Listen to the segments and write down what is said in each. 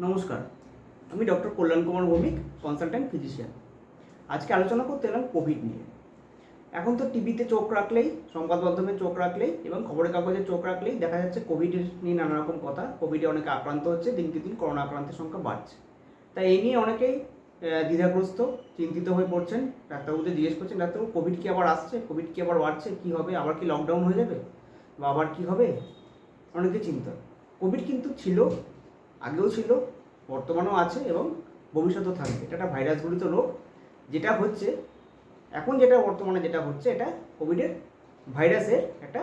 নমস্কার, আমি doctor Kalyan Kumar Bhowmik consultant physician আজকে আলোচনা করতে এলাম কোভিড নিয়ে। এখন তো টিভিতে চোখ রাখলেই, সংবাদ মাধ্যমে চোখ রাখলেই এবং খবরের কাগজে চোখ রাখলেই দেখা যাচ্ছে কোভিড নিয়ে নানা রকম কথা। কোভিডে অনেকে আক্রান্ত হচ্ছে, দিনকে দিন করোনা আক্রান্তের সংখ্যা বাড়ছে। তাই এই নিয়ে অনেকেই দ্বিধাগ্রস্ত, চিন্তিত হয়ে পড়ছেন। ডাক্তারবাবুদের জিজ্ঞেস করছেন, ডাক্তারবাবু কোভিড কি আবার আসছে? কোভিড কি আবার বাড়ছে? কি হবে? আবার কি লকডাউন হয়ে যাবে? বা আবার কী হবে? অনেকে চিন্তা কোভিড কিন্তু ছিল আগেও ছিল, বর্তমানেও আছে এবং ভবিষ্যতেও থাকবে। এটা একটা ভাইরাসঘটিত রোগ। যেটা হচ্ছে, এখন যেটা বর্তমানে যেটা হচ্ছে, এটা কোভিডের ভাইরাসের একটা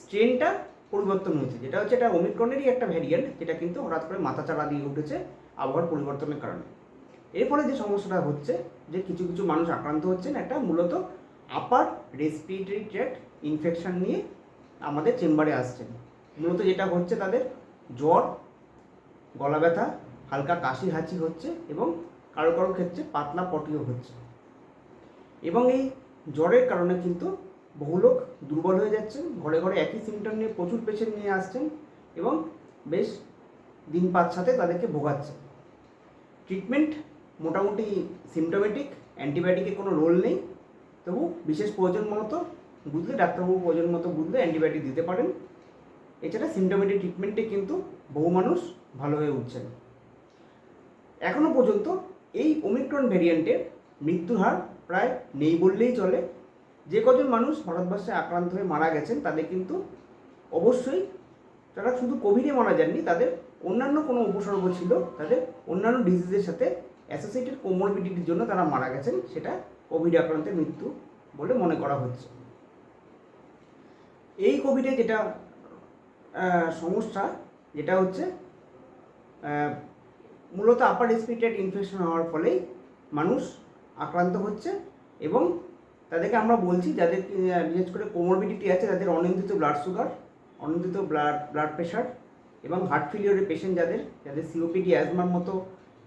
স্ট্রেনটা পরিবর্তন হয়েছে। যেটা হচ্ছে, এটা ওমিক্রনেরই একটা ভ্যারিয়েন্ট যেটা কিন্তু হঠাৎ করে মাথাচাড়া দিয়ে উঠেছে আবহাওয়ার পরিবর্তনের কারণে। এর ফলে যে সমস্যাটা হচ্ছে, যে কিছু কিছু মানুষ আক্রান্ত হচ্ছেন, একটা মূলত আপার রেসপিরেটরি ট্র্যাক্ট ইনফেকশন নিয়ে আমাদের চেম্বারে আসছেন। মূলত যেটা হচ্ছে, তাদের জ্বর গলা ব্যথা, হালকা কাশি হাঁচি হচ্ছে এবং কারও কারও ক্ষেত্রে পাতলা পটিও হচ্ছে। এবং এই জ্বরের কারণে কিন্তু বহু লোক দুর্বল হয়ে যাচ্ছেন, ঘরে ঘরে একই সিমটম নিয়ে প্রচুর পেশেন্ট নিয়ে আসছেন এবং বেশ দিন পাঁচ সাথে তাদেরকে ভোগাচ্ছে ট্রিটমেন্ট মোটামুটি সিমটোমেটিক অ্যান্টিবায়োটিকের কোনো রোল নেই। তবু বিশেষ প্রয়োজন মতো বুঝলে, ডাক্তারবাবু প্রয়োজন মতো বুঝলে অ্যান্টিবায়োটিক দিতে পারেন। এছাড়া সিমটোমেটিক ট্রিটমেন্টে কিন্তু বহু মানুষ ভালো হয়ে উঠছেন। এখনও পর্যন্ত এই ওমিক্রন ভ্যারিয়েন্টের মৃত্যুর হার প্রায় নেই বললেই চলে। যে কজন মানুষ ভারতবর্ষে আক্রান্ত হয়ে মারা গেছেন তাদের কিন্তু অবশ্যই তারা শুধু কোভিডে মারা যাননি, তাদের অন্যান্য কোনো উপসর্গ ছিল, তাদের অন্যান্য ডিজিজের সাথে অ্যাসোসিয়েটেড কোমরবিডিটির জন্য তারা মারা গেছেন, সেটা কোভিড আক্রান্তের মৃত্যু বলে মনে করা হচ্ছে। এই কোভিডে যেটা সমস্যা, যেটা হচ্ছে মূলত আপার রেসপিরেটরি ইনফেকশন হওয়ার ফলেই মানুষ আক্রান্ত হচ্ছে এবং তাদেরকে আমরা বলছি, যাদের বিশেষ করে কোমরবিডিটি আছে, তাদের অনিয়ন্ত্রিত ব্লাড সুগার অনিয়ন্ত্রিত ব্লাড ব্লাড প্রেশার এবং হার্ট ফেলিওরের পেশেন্ট যাদের যাদের সিওপিডি অ্যাজমার মতো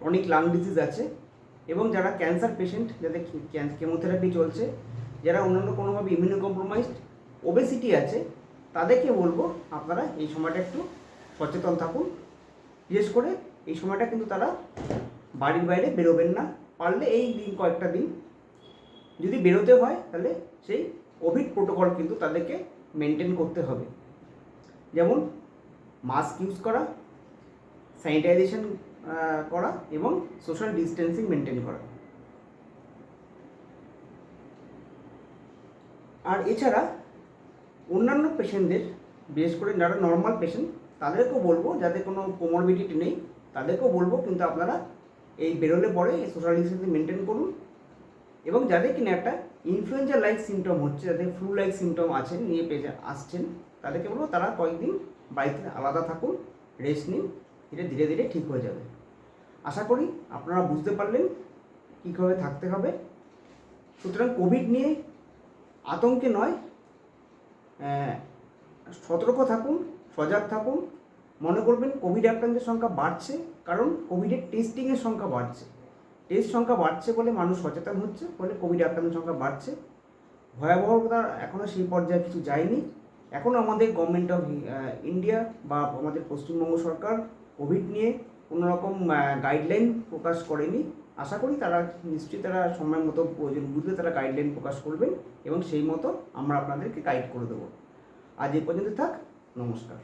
অনেক লাং ডিজিজ আছে এবং যারা ক্যান্সার পেশেন্ট যাদের কেমোথেরাপি চলছে, যারা অন্যান্য কোনোভাবে ইমিউনো কম্প্রোমাইজড ওবেসিটি আছে তাদেরকে বলব আপনারা এই সময়টা একটু সচেতন থাকুন। বিশেষ করে এই সময়টা কিন্তু তারা বাড়ির বাইরে বেরোবেন না। পারলে এই দিন কয়েকটা দিন যদি বেরোতে হয়, তাহলে সেই কোভিড প্রোটোকল কিন্তু তাদেরকে মেনটেন করতে হবে। যেমন মাস্ক ইউজ করা স্যানিটাইজেশন করা এবং সোশ্যাল ডিস্টেন্সিং মেনটেন করা। আর এছাড়া অন্যান্য পেশেন্টদের বিশেষ করে যারা নর্মাল পেশেন্ট তাদেরকেও বলব যাদের কোনো কোমরবিডিটি নেই, তাদেরকেও বলব কিন্তু আপনারা এই বেরোলে পরে এই সোশ্যাল ডিস্টেন্সিং মেনটেন করুন। এবং যাদের কিনা একটা ইনফ্লুয়েঞ্জা লাইক সিমটম হচ্ছে, যাদের ফ্লু লাইক সিমটম আছেন নিয়ে পেয়ে আসছেন, তাদেরকে বলব তারা কয়েকদিন বাড়িতে আলাদা থাকুন রেস্ট নিন, এটা ধীরে ধীরে ঠিক হয়ে যাবে। আশা করি আপনারা বুঝতে পারলেন কীভাবে থাকতে হবে। সুতরাং কোভিড নিয়ে আতঙ্কে নয় সতর্ক থাকুন, সজাগ থাকুন। মনে করবেন কোভিড আক্রান্তের সংখ্যা বাড়ছে, কারণ কোভিডের টেস্টিংয়ের সংখ্যা বাড়ছে। টেস্ট সংখ্যা বাড়ছে বলে মানুষ সচেতন হচ্ছে বলে কোভিড আক্রান্তের সংখ্যা বাড়ছে। ভয়াবহতা এখনও সেই পর্যায়ে কিছু যায়নি। এখনও আমাদের গভর্নমেন্ট অফ ইন্ডিয়া বা আমাদের পশ্চিমবঙ্গ সরকার কোভিড নিয়ে কোনো রকম গাইডলাইন প্রকাশ করেনি। আশা করি তারা নিশ্চয়ই তারা সময় মতো প্রয়োজন বুঝলে তারা গাইডলাইন প্রকাশ করবেন এবং সেই মতো আমরা আপনাদেরকে গাইড করে দেবো। আজ এ পর্যন্ত থাক, নমস্কার।